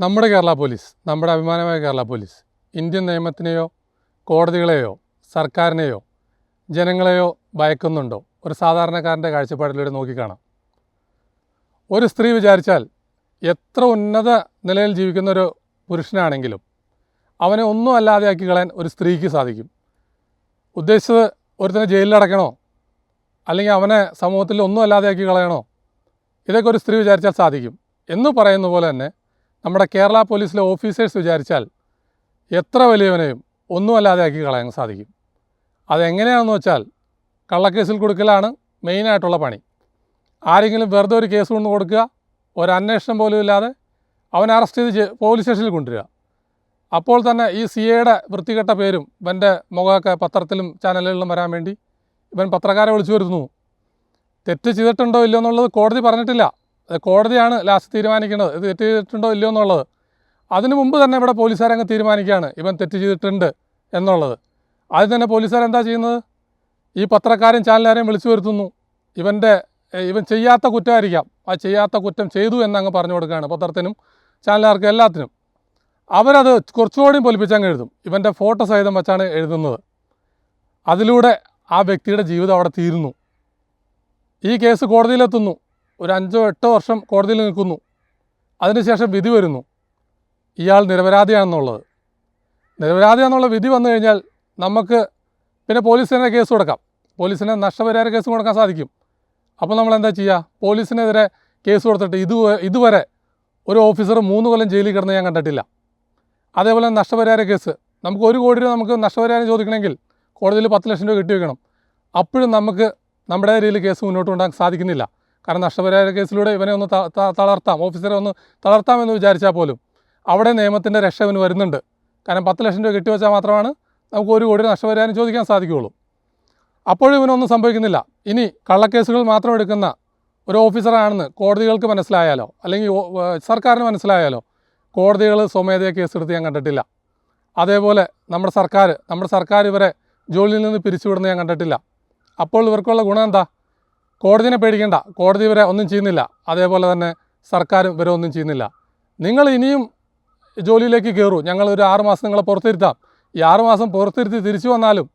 നമ്മുടെ കേരള പോലീസ് നമ്മുടെ അഭിമാനമായ കേരള പോലീസ് ഇന്ത്യൻ നിയമത്തിനെയോ കോടതികളെയോ സർക്കാരിനെയോ ജനങ്ങളെയോ ഭയക്കുന്നുണ്ടോ? ഒരു സാധാരണക്കാരന്റെ കാഴ്ചപ്പാടിലൂടെ നോക്കിക്കാണാം. ഒരു സ്ത്രീ വിചാരിച്ചാൽ എത്ര ഉന്നത നിലയിൽ ജീവിക്കുന്ന ഒരു പുരുഷനാണെങ്കിലും അവനെ ഒന്നും അല്ലാതെ ആക്കി കളയാൻ ഒരു സ്ത്രീക്ക് സാധിക്കും. ഉദ്ദേശിച്ചത് ഒരുത്തനെ ജയിലിലടക്കണോ അല്ലെങ്കിൽ അവനെ സമൂഹത്തിൽ ഒന്നും അല്ലാതെ ആക്കി കളയണോ? ഇതൊക്കെ ഒരു സ്ത്രീ വിചാരിച്ചാൽ സാധിക്കും. എന്ന് പറയുന്ന പോലെ തന്നെ നമ്മുടെ കേരള പോലീസിലെ ഓഫീസേഴ്സ് വിചാരിച്ചാൽ എത്ര വലിയവനെയും ഒന്നുമല്ലാതെ ആക്കി കളയാൻ സാധിക്കും. അതെങ്ങനെയാണെന്ന് വെച്ചാൽ കള്ളക്കേസിൽ കൊടുക്കലാണ് മെയിനായിട്ടുള്ള പണി. ആരെങ്കിലും വെറുതെ ഒരു കേസ് കൊണ്ട് കൊടുക്കുക ഒരു അന്വേഷണം പോലും ഇല്ലാതെ അവൻ അറസ്റ്റ് ചെയ്ത് പോലീസ് സ്റ്റേഷനിൽ കൊണ്ടുവരിക. അപ്പോൾ തന്നെ ഈ സി എയുടെ വൃത്തികെട്ട പേരും ഇവന്റെ മുഖമൊക്കെ പത്രത്തിലും ചാനലുകളിലും വരാൻ വേണ്ടി ഇവൻ പത്രക്കാരെ വിളിച്ചു വരുന്നു തെറ്റ് ചെയ്തിട്ടുണ്ടോ ഇല്ലയോ എന്നുള്ളത് കോടതി പറഞ്ഞിട്ടില്ല. കോടതിയാണ് ലാസ്റ്റ് തീരുമാനിക്കുന്നത്. ഇത് തെറ്റ് ചെയ്തിട്ടുണ്ടോ ഇല്ലയോ എന്നുള്ളത്. അതിനു മുമ്പ് തന്നെ ഇവിടെ പോലീസുകാരങ്ങ് തീരുമാനിക്കുകയാണ്. ഇവൻ തെറ്റ് ചെയ്തിട്ടുണ്ട് എന്നുള്ളത്. ആദ്യം തന്നെ പോലീസുകാർ എന്താ ചെയ്യുന്നത്? ഈ പത്രക്കാരും ചാനലുകാരെയും വിളിച്ചു വരുത്തുന്നു. ഇവന്റെ ഇവൻ ചെയ്യാത്ത കുറ്റമായിരിക്കാം. ആ ചെയ്യാത്ത കുറ്റം ചെയ്തു എന്നങ്ങ് പറഞ്ഞു കൊടുക്കുകയാണ് പത്രത്തിനും ചാനലുകാർക്കും എല്ലാത്തിനും. അവരത് കുറച്ചുകൂടി പൊലിപ്പിച്ചങ്ങ് എഴുതും. ഇവന്റെ ഫോട്ടോ സഹിതം വെച്ചാണ് എഴുതുന്നത്. അതിലൂടെ ആ വ്യക്തിയുടെ ജീവിതം അവിടെ തീരുന്നു. ഈ കേസ് കോടതിയിലെത്തുന്നു. ഒരു അഞ്ചോ എട്ടോ വർഷം കോടതിയിൽ നിൽക്കുന്നു. അതിനുശേഷം വിധി വരുന്നു. ഇയാൾ നിരപരാധിയാണെന്നുള്ളത്. നിരപരാധിയാണെന്നുള്ള വിധി വന്നു കഴിഞ്ഞാൽ നമുക്ക് പിന്നെ പോലീസിനെ കേസ് കൊടുക്കാം. പോലീസിന് നഷ്ടപരിഹാര കേസ് കൊടുക്കാൻ സാധിക്കും. അപ്പോൾ നമ്മൾ എന്താ ചെയ്യുക? പോലീസിനെതിരെ കേസ് കൊടുത്തിട്ട് ഇത് ഇതുവരെ ഒരു ഓഫീസർ മൂന്ന് കൊല്ലം ജയിലിൽ കിടന്ന് ഞാൻ കണ്ടിട്ടില്ല. അതേപോലെ നഷ്ടപരിഹാര കേസ്. നമുക്ക് ഒരു കോടി രൂപ നമുക്ക് നഷ്ടപരിഹാരം ചോദിക്കണമെങ്കിൽ കോടതിയിൽ പത്ത് ലക്ഷം രൂപ കിട്ടി വെക്കണം അപ്പോഴും നമുക്ക് നമ്മുടെ രീതിയിൽ കേസ് മുന്നോട്ട് കൊണ്ടുപോകാൻ സാധിക്കുന്നില്ല. കാരണം നഷ്ടപരിഹാര കേസിലൂടെ ഇവനെ ഒന്ന് തളർത്താം. ഓഫീസറെ ഒന്ന് തളർത്താമെന്ന് വിചാരിച്ചാൽ പോലും അവിടെ നിയമത്തിന്റെ രക്ഷ ഇവന് വരുന്നുണ്ട്. കാരണം പത്ത് ലക്ഷം രൂപ കെട്ടിവെച്ചാൽ മാത്രമാണ് നമുക്ക് ഒരു കോടി നഷ്ടപരിഹാരം ചോദിക്കാൻ സാധിക്കുകയുള്ളൂ. അപ്പോഴും ഇവനൊന്നും സംഭവിക്കുന്നില്ല. ഇനി കള്ളക്കേസുകൾ മാത്രം എടുക്കുന്ന ഒരു ഓഫീസറാണെന്ന് കോടതികൾക്ക് മനസ്സിലായാലോ? അല്ലെങ്കിൽ സർക്കാരിന് മനസ്സിലായാലോ? കോടതികൾ സ്വമേധയാ കേസെടുത്ത് ഞാൻ കണ്ടിട്ടില്ല. അതേപോലെ നമ്മുടെ സർക്കാർ നമ്മുടെ സർക്കാർ ഇവരെ ജോലിയിൽ നിന്ന് പിരിച്ചുവിടുന്ന ഞാൻ കണ്ടിട്ടില്ല. അപ്പോൾ ഇവർക്കുള്ള ഗുണം എന്താ? കോടതിനെ പേടിക്കേണ്ട. കോടതി ഇവരെ ഒന്നും ചെയ്യുന്നില്ല. അതേപോലെ തന്നെ സർക്കാരും ഇവരെ ഒന്നും ചെയ്യുന്നില്ല. നിങ്ങൾ ഇനിയും ജോലിയിലേക്ക് കയറൂ. ഞങ്ങൾ ഒരു ആറുമാസം നിങ്ങളെ പുറത്തിരുത്താം. ഈ ആറുമാസം പുറത്തിരുത്തി തിരിച്ചു വന്നാലും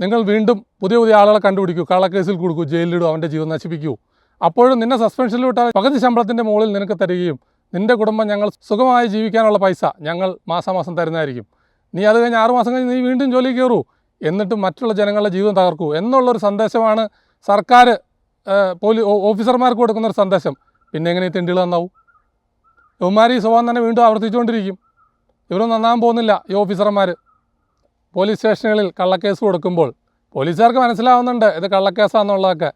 നിങ്ങൾ വീണ്ടും പുതിയ പുതിയ ആളുകളെ കണ്ടുപിടിക്കൂ. കള്ളക്കേസിൽ കൊടുക്കൂ ജയിലിലിടൂ അവന്റെ ജീവൻ നശിപ്പിക്കൂ. അപ്പോഴും നിന്നെ സസ്പെൻഷനിൽ വിട്ടാൽ പകുതി ശമ്പളത്തിന്റെ മുകളിൽ നിനക്ക് തരികയും നിന്റെ കുടുംബം ഞങ്ങൾ സുഖമായി ജീവിക്കാനുള്ള പൈസ ഞങ്ങൾ മാസാമാസം തരുന്നതായിരിക്കും. നീ അത് കഴിഞ്ഞ് ആറുമാസം കഴിഞ്ഞ് നീ വീണ്ടും ജോലി കയറൂ. എന്നിട്ട് മറ്റുള്ള ജനങ്ങളുടെ ജീവിതം തകർക്കൂ. എന്നുള്ളൊരു സന്ദേശമാണ് സർക്കാർ പോലീ ഓഫീസർമാർക്ക് കൊടുക്കുന്ന ഒരു സന്ദേശം. പിന്നെ എങ്ങനെ തെണ്ടികൾ നന്നാവും? ഇവന്മാർ ഈ സ്വഭാവം തന്നെ വീണ്ടും ആവർത്തിച്ചുകൊണ്ടിരിക്കും. ഇവരൊന്നും നന്നാൻ പോകുന്നില്ല ഈ ഓഫീസർമാർ പോലീസ് സ്റ്റേഷനുകളിൽ കള്ളക്കേസ് കൊടുക്കുമ്പോൾ പോലീസുകാർക്ക് മനസ്സിലാവുന്നുണ്ട് ഇത് കള്ളക്കേസാണെന്നുള്ളതൊക്കെ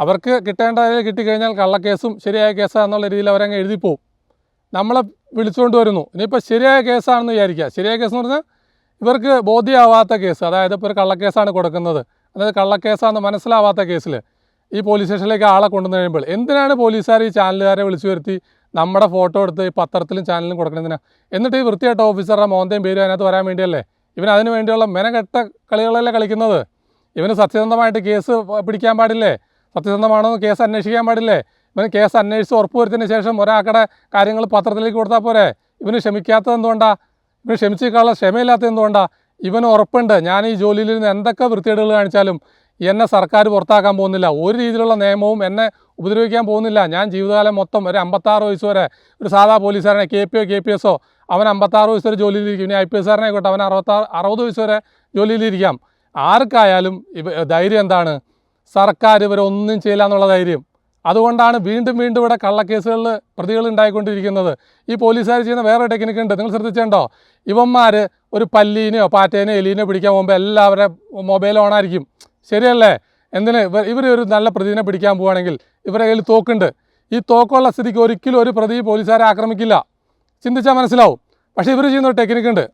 അവർക്ക് കിട്ടേണ്ടതിൽ കിട്ടിക്കഴിഞ്ഞാൽ കള്ളക്കേസും ശരിയായ കേസാണെന്നുള്ള രീതിയിൽ അവരങ്ങ് എഴുതിപ്പോവും. നമ്മളെ വിളിച്ചുകൊണ്ട് വരുന്നു ഇനിയിപ്പോൾ ശരിയായ കേസാണെന്ന് വിചാരിക്കുക. ശരിയായ കേസ് എന്ന് പറഞ്ഞാൽ ഇവർക്ക് ബോധ്യമാവാത്ത കേസ്. അതായത് ഇപ്പോൾ ഒരു കള്ളക്കേസാണ് കൊടുക്കുന്നത്. അതായത് കള്ളക്കേസാണെന്ന് മനസ്സിലാവാത്ത കേസിൽ ഈ പോലീസ് സ്റ്റേഷനിലേക്ക് ആളെ കൊണ്ടുവന്ന് കഴിയുമ്പോൾ എന്തിനാണ് പോലീസുകാർ ഈ ചാനലുകാരെ വിളിച്ചു വരുത്തി നമ്മുടെ ഫോട്ടോ എടുത്ത് ഈ പത്രത്തിലും ചാനലിലും കൊടുക്കണതിനാ എന്നിട്ട് ഈ വൃത്തിയായിട്ട ഓഫീസറുടെ മോന്തയും പേരും അതിനകത്ത് വരാൻ വേണ്ടിയല്ലേ? ഇവൻ അതിന് വേണ്ടിയുള്ള മെനകെട്ട കളികളല്ലേ കളിക്കുന്നത്? ഇവന് സത്യസന്ധമായിട്ട് കേസ് പിടിക്കാൻ പാടില്ലേ? സത്യസന്ധമാണോ കേസ് അന്വേഷിക്കാൻ പാടില്ലേ? ഇവന് കേസ് അന്വേഷിച്ച് ഉറപ്പ് വരുത്തിയതിന് ശേഷം ഒരാൾക്കടെ കാര്യങ്ങൾ പത്രത്തിലേക്ക് കൊടുത്താൽ പോരെ? ഇവന് ക്ഷമിക്കാത്തത് എന്തുകൊണ്ടാ? ഇവന് ക്ഷമിച്ചേക്കാനുള്ള ക്ഷമയില്ലാത്തത് എന്തുകൊണ്ടാണ് ഇവന് ഉറപ്പുണ്ട്. ഞാൻ ഈ ജോലിയിൽ നിന്ന് എന്തൊക്കെ വൃത്തികേടുകൾ കാണിച്ചാലും എന്നെ സർക്കാർ പുറത്താക്കാൻ പോകുന്നില്ല. ഒരു രീതിയിലുള്ള നിയമവും എന്നെ ഉപദ്രവിക്കാൻ പോകുന്നില്ല. ഞാൻ ജീവിതകാലം മൊത്തം ഒരു അമ്പത്താറ് വയസ്സ് വരെ ഒരു സാധാ പോലീസുകാരനെ കെ പി ഒ കെ പി എസോ അവൻ അമ്പത്താറ് വയസ്സ് വരെ ജോലിയിലിരിക്കും ഇനി ഐ പി എസ് ആയിക്കോട്ടെ അവൻ അറുപത്താറ് അറുപത് വയസ്സ് വരെ ജോലിയിലിരിക്കാം ആർക്കായാലും ഇവ ധൈര്യം എന്താണ്? സർക്കാർ ഇവരൊന്നും ചെയ്യില്ല എന്നുള്ള ധൈര്യം. അതുകൊണ്ടാണ് വീണ്ടും വീണ്ടും ഇവിടെ കള്ളക്കേസുകളിൽ പ്രതികൾ ഉണ്ടായിക്കൊണ്ടിരിക്കുന്നത്. ഈ പോലീസുകാർ ചെയ്യുന്ന വേറെ ടെക്നിക്ക് ഉണ്ട്. നിങ്ങൾ ശ്രദ്ധിച്ചിട്ടുണ്ടോ? ഇവന്മാർ ഒരു പല്ലീനെയോ പാറ്റേനെയോ എലീനെയോ പിടിക്കാൻ പോകുമ്പോൾ എല്ലാവരുടെ മൊബൈൽ ഓണായിരിക്കും. ശരിയല്ലേ? എന്തിന്? ഇവർ ഇവർ ഒരു നല്ല പ്രതിനെ പിടിക്കാൻ പോവുകയാണെങ്കിൽ ഇവരുടെ കയ്യിൽ തോക്കുണ്ട്. ഈ തോക്കുള്ള സ്ഥിതിക്ക് ഒരിക്കലും ഒരു പ്രതി പോലീസുകാരെ ആക്രമിക്കില്ല. ചിന്തിച്ചാൽ മനസ്സിലാവും. പക്ഷേ ഇവർ ചെയ്യുന്ന ഒരു ടെക്നിക്ക് ഉണ്ട്.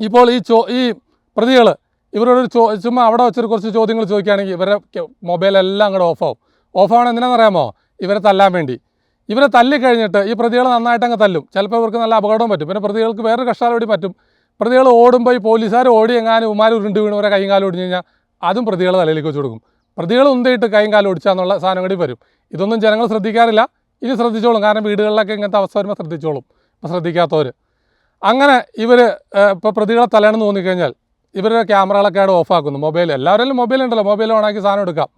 ഇപ്പോൾ ഈ ചോ ഈ പ്രതികൾ ഇവരോടൊരു ചോ ചുമ്മാ അവിടെ വെച്ചൊരു കുറച്ച് ചോദ്യങ്ങൾ ചോദിക്കുകയാണെങ്കിൽ ഇവരുടെ മൊബൈലെല്ലാം അങ്ങോട്ട് ഓഫാവും. ഓഫാവണം എന്തിനാണെന്നറിയാമോ ഇവരെ തല്ലാൻ വേണ്ടി. ഇവരെ തല്ലിക്കഴിഞ്ഞിട്ട് ഈ പ്രതികൾ നന്നായിട്ട് അങ്ങ് തല്ലും. ചിലപ്പോൾ ഇവർക്ക് നല്ല അപകടവും പറ്റും. പിന്നെ പ്രതികൾക്ക് വേറൊരു കഷ്ടാലോടി പറ്റും. പ്രതികൾ ഓടുമ്പോൾ ഈ പോലീസുകാർ ഓടി എങ്ങാനും ഉമാർ ഉരുണ്ട് വീണ് കൈകാലം ഒടിഞ്ഞു കഴിഞ്ഞാൽ അതും പ്രതികളെ തലയിലേക്ക് വെച്ച് കൊടുക്കും. പ്രതികൾ ഉന്തയിട്ട് കൈയും കാലം ഒടിച്ചാന്നുള്ള സാധനം കൂടി വരും. ഇതൊന്നും ജനങ്ങൾ ശ്രദ്ധിക്കാറില്ല. ഇനി ശ്രദ്ധിച്ചോളും. കാരണം വീടുകളിലൊക്കെ ഇങ്ങനത്തെ അവസ്ഥ വരുമ്പോൾ ശ്രദ്ധിച്ചോളും. ഇപ്പോൾ ശ്രദ്ധിക്കാത്തവർ അങ്ങനെ ഇവർ ഇപ്പോൾ പ്രതികളെ തലയാണെന്ന് തോന്നിക്കഴിഞ്ഞാൽ ഇവരുടെ ക്യാമറകളൊക്കെ അവിടെ ഓഫാക്കുന്നു മൊബൈൽ എല്ലാവരും മൊബൈൽ ഉണ്ടല്ലോ. മൊബൈൽ ഓണാക്കി സാധനം എടുക്കാം.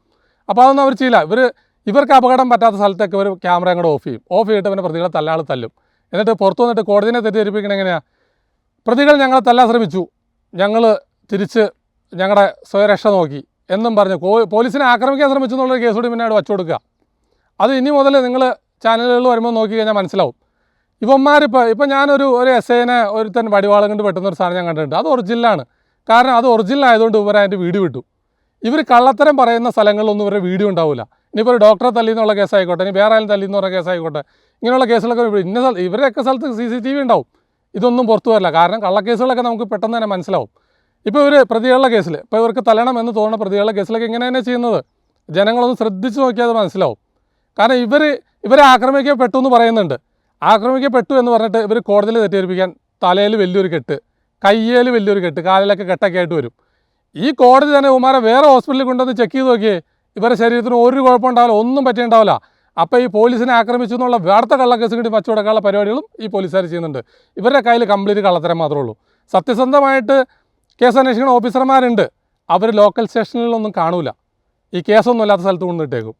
അപ്പോൾ അതൊന്നും അവർ ചെയ്യില്ല. ഇവർ ഇവർക്ക് അപകടം പറ്റാത്ത സ്ഥലത്തേക്ക് ഇവർ ക്യാമറ അങ്ങോട്ട് ഓഫ് ചെയ്യും. ഓഫ് ചെയ്തിട്ട് പിന്നെ പ്രതികളെ തല്ലാൾ തല്ലും. എന്നിട്ട് പുറത്തു വന്നിട്ട് കോടതിനെ തെറ്റിദ്ധരിപ്പിക്കണ എങ്ങനെയാണ് പ്രതികൾ ഞങ്ങളെ തല്ലാൻ ശ്രമിച്ചു. ഞങ്ങൾ തിരിച്ച് ഞങ്ങളുടെ സ്വയരക്ഷ നോക്കി എന്നും പറഞ്ഞ്. പോലീസിനെ ആക്രമിക്കാൻ ശ്രമിച്ചു എന്നുള്ളൊരു കേസ് കൂടി പിന്നെ അവിടെ വച്ചു കൊടുക്കുക. അത് ഇനി മുതൽ നിങ്ങൾ ചാനലുകളിൽ വരുമ്പോൾ നോക്കി കഴിഞ്ഞാൽ മനസ്സിലാവും. ഇവന്മാരിപ്പോൾ ഇപ്പം ഞാനൊരു ഒരു എസ് ഐനെ ഒരുത്തൻ വടിവാളം കൊണ്ട് വെട്ടുന്ന ഒരു സാധനം ഞാൻ കണ്ടിട്ടുണ്ട്. അത് ഒറിജിനലാണ്. കാരണം അത് ഒറിജിനൽ ആയതുകൊണ്ട് ഇവർ അതിന്റെ വീട് വിട്ടു. ഇവർ കള്ളത്തരം പറയുന്ന സ്ഥലങ്ങളിലൊന്നും ഇവരുടെ വീഡിയോ ഉണ്ടാവില്ല ഇനിയിപ്പോൾ ഒരു ഡോക്ടറെ തല്ലി എന്നുള്ള കേസായിക്കോട്ടെ ഇനി വേറെ ആരും തല്ലി എന്ന് പറഞ്ഞ കേസായിക്കോട്ടെ ഇങ്ങനെയുള്ള കേസുകളൊക്കെ ഇന്ന ഇവരുടെയൊക്കെ സ്ഥലത്ത് സി സി ടി വി ഉണ്ടാവും. ഇതൊന്നും പുറത്തു വരില്ല. കാരണം കള്ളക്കേസുകളൊക്കെ നമുക്ക് പെട്ടെന്ന് തന്നെ മനസ്സിലാവും. ഇപ്പോൾ ഇവർ പ്രതികളുടെ കേസിൽ ഇപ്പോൾ ഇവർക്ക് തല്ലണം എന്ന് തോന്നുന്ന പ്രതികളുടെ കേസിലൊക്കെ ഇങ്ങനെ തന്നെ ചെയ്യുന്നത്. ജനങ്ങളൊന്ന് ശ്രദ്ധിച്ച് നോക്കിയാൽ അത് മനസ്സിലാവും. കാരണം ഇവർ ഇവരെ ആക്രമിക്കപ്പെട്ടു എന്ന് പറയുന്നുണ്ട്. ആക്രമിക്കപ്പെട്ടു എന്ന് പറഞ്ഞിട്ട് ഇവർ കോടതിയിൽ തെറ്റിദ്ധരിപ്പിക്കാൻ തലയിൽ വലിയൊരു കെട്ട് കയ്യേൽ വലിയൊരു കെട്ട് കാലിലൊക്കെ കെട്ടൊക്കെ ആയിട്ട് വരും. ഈ കോടതി തന്നെ ഉമാരെ വേറെ ഹോസ്പിറ്റലിൽ കൊണ്ടുവന്ന് ചെക്ക് ചെയ്ത് നോക്കിയേ ഇവരുടെ ശരീരത്തിന് ഒരു കുഴപ്പമുണ്ടാവില്ല ഒന്നും പറ്റിയിട്ടുണ്ടാവില്ല. അപ്പോൾ ഈ പോലീസിനെ ആക്രമിച്ചു എന്നുള്ള വേർത്ത കള്ളക്കേസും കൂടി വച്ചു കൊടുക്കാനുള്ള പരിപാടികളും ഈ പോലീസുകാർ ചെയ്യുന്നുണ്ട്. ഇവരുടെ കയ്യിൽ കംപ്ലീറ്റ് കള്ളത്തരം മാത്രമേ ഉള്ളൂ. സത്യസന്ധമായിട്ട് കേസ് അന്വേഷിക്കുന്ന ഓഫീസർമാരുണ്ട്. അവർ ലോക്കൽ സ്റ്റേഷനിലൊന്നും കാണൂല. ഈ കേസൊന്നും അല്ലാത്ത സ്ഥലത്ത് കൊണ്ടിട്ടേക്കും